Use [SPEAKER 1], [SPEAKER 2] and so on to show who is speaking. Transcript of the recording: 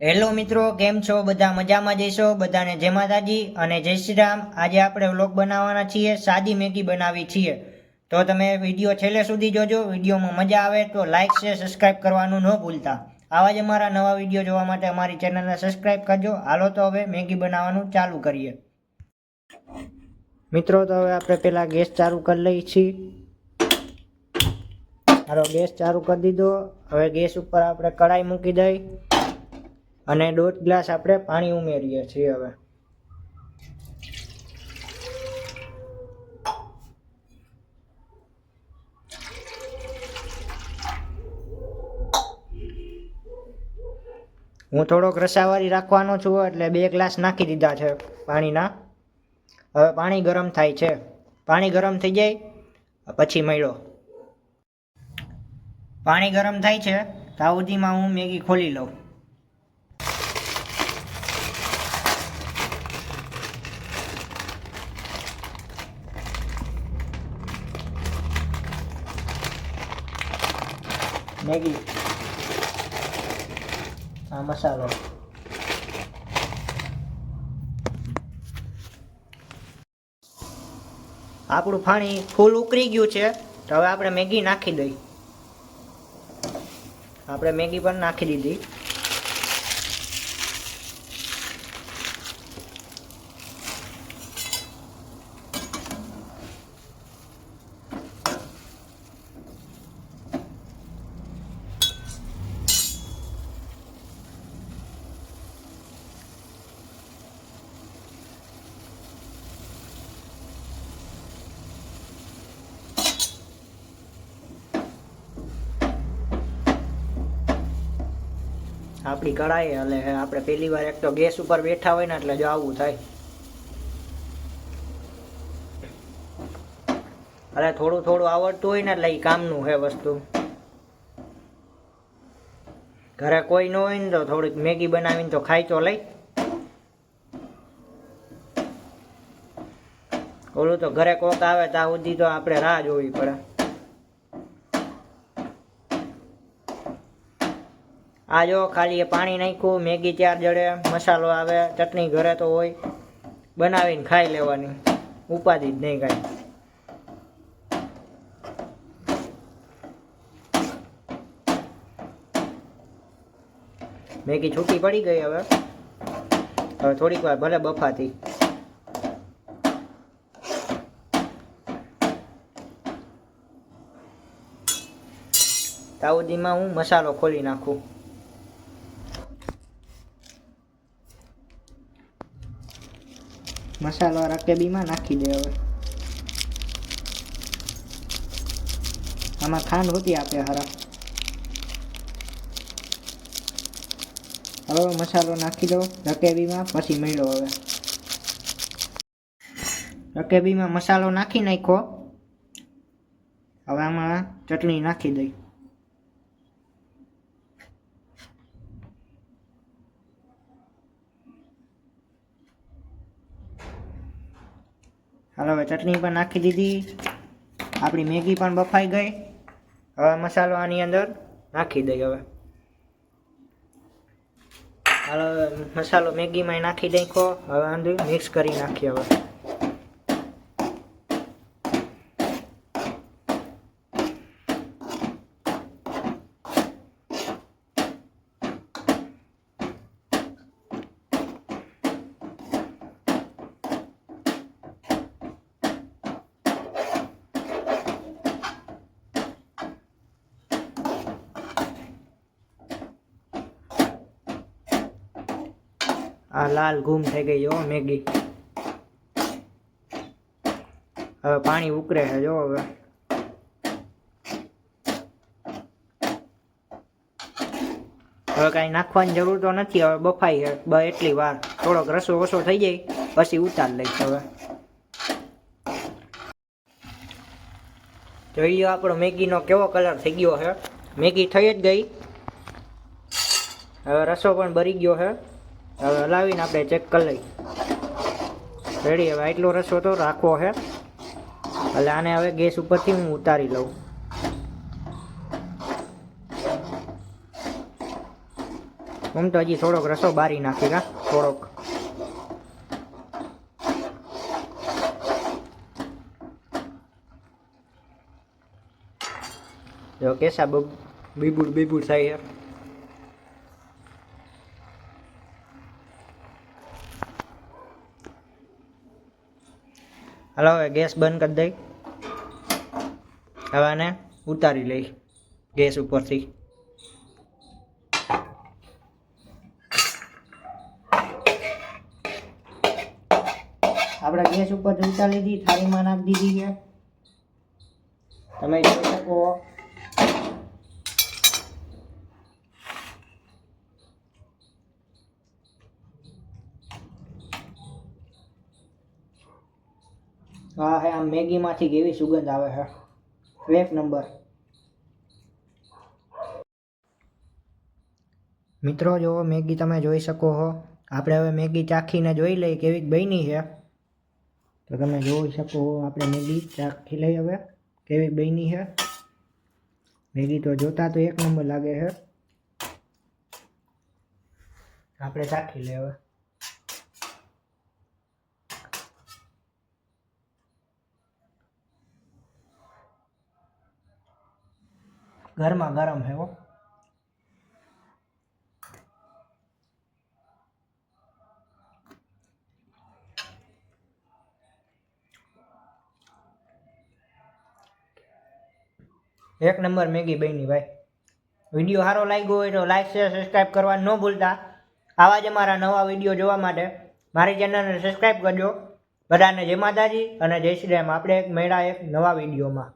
[SPEAKER 1] Hello મિત્રો, કેમ છો? બધા મજામાં જઈશો બધાને જય માતાજી અને જય શ્રી રામ. આજે આપણે વ્લોગ બનાવવાના છીએ, સાદી મેગી બનાવી છીએ. તો તમે વીડિયો છેલ્લે સુધી જોજો, વિડીયોમાં મજા આવે તો લાઇક શેર સબસ્ક્રાઇબ કરવાનું ન ભૂલતા. આવા જ અમારા નવા વીડિયો જોવા માટે અમારી ચેનલને સબસ્ક્રાઇબ કરજો. હાલો તો હવે મેગી બનાવવાનું ચાલુ કરીએ. મિત્રો, તો હવે આપણે પહેલાં ગેસ ચાલુ કરી લઈએ છીએ. હારો ગેસ ચાલુ કરી દીધો. હવે ગેસ ઉપર આપણે કઢાઈ મૂકી દઈ. અને દોઢ ગ્લાસ આપણે પાણી ઉમેરીએ છીએ હવે. હું થોડોક રસાવાળી રાખવાનો છું એટલે બે ગ્લાસ નાખી દીધા છે પાણીના. હવે પાણી ગરમ થાય છે. પાણી ગરમ થઈ જાય, પછી મળ્યો. પાણી ગરમ થાય છે ત્યાં હું મેગી ખોલી લઉં. મેગી. આ મસાલો. આપણું પાણી ફૂલ ઉકળી ગયું છે, તો હવે આપણે મેગી નાખી દઈ આપણે મેગી પણ નાખી દીધી. આપણી કઢાઈ એટલે આપણે પહેલી વાર એક તો ગેસ ઉપર બેઠા હોય ને એટલે જો આવું થાય. અરે થોડું થોડું આવડતું હોય ને એટલે એ કામનું છે વસ્તુ. ઘરે કોઈ ન હોય ને તો થોડીક મેગી બનાવીને તો ખાઈ તો લઈ. ઓલું તો ઘરે કોક આવે ત્યાં સુધી તો આપણે રાહ જોવી પડે. આ જો ખાલી એ પાણી નાખ્યું, મેગી ચાર જડે, મસાલો આવે, ચટણી ઘરે તો હોય. બનાવીને ખાઈ લેવાની. ઉપાધિ જ નહીં કાંઈ. મેગી છૂટી પડી ગઈ હવે. હવે થોડીક વાર ભલે બફાતી. તાઉદીમાં હું મસાલો ખોલી નાખું. મસાલો રકેબીમાં નાખી દે હવે. આમાં ખાંડ હોતી આપે હરા. હવે મસાલો નાખી દો રકેબીમાં પછી મેળો હવે. રકેબીમાં મસાલો નાખી નાખ્યો. હવે આમાં ચટણી નાખી દઈ. હાલો હવે ચટણી પણ નાખી દીધી. આપણી મેગી પણ બફાઈ ગઈ. હવે મસાલો આની અંદર નાખી દઈ હવે. હાલો, મસાલો મેગીમાં નાખી નાખો હવે અંદર મિક્સ કરી નાખીએ હવે. આ લાલ ગુમ થઈ ગઈ, જો, મેગી. હવે પાણી ઉકરે છે, જો, હવે. હવે કાંઈ નાખવાની જરૂર તો નથી, હવે બફાઈ છે, બ એટલી વાર. થોડોક રસો ઓછો થઈ જાય, પછી ઉતાર લઈશ હવે. જોઈ લો આપણો મેગીનો કેવો કલર થઈ ગયો છે. મેગી થઈ જ ગઈ. હવે રસો પણ ભરી ગયો છે. હવે હલાવીને આપણે ચેક કરી લઈએ. રેડી હવે આટલો રસો તો રાખવો છે એટલે આને હવે ગેસ ઉપરથી હું ઉતારી લઉં. આમ તો હજી થોડોક રસો બારી નાખી કા થોડોક. જો કેસા બબ- બીબુડ બીબુડ થાય છે હાલો, હવે ગેસ બંધ કરી દઈ. હવે આને ઉતારી લઈ, ગેસ ઉપરથી. આપણે ગેસ ઉપર ઉતારી લીધી થાળીમાં નાખી દીધી છે. તમે જોઈ શકો. હા હે આમ મેગીમાંથી કેવી સુગંધ આવે છે. એક નંબર. મિત્રો જો મેગી તમે જોઈ શકો છો આપણે હવે મેગી ચાખીને જોઈ લઈએ કેવી બની છે. તો તમે જોઈ શકો આપણે મેગી ચાખી લઈ હવે કેવી બની છે. મેગી તો જોતા તો એક નંબર લાગે છે. આપણે ચાખી લઈએ હવે. ગરમા ગરમ છે હો. એક નંબર મેગી બની ભાઈ. વીડિયો સારો લાગ્યો હોય તો લાઈક શેર સબસ્ક્રાઈબ કરવા ન ભૂલતા. આવા જ અમારા નવા વીડિયો જોવા માટે મારી ચેનલને સબસ્ક્રાઈબ કરજો. બધાને જય માતાજી અને જય શ્રી રામ. આપણે એક મળ્યા એક નવા વિડીયોમાં.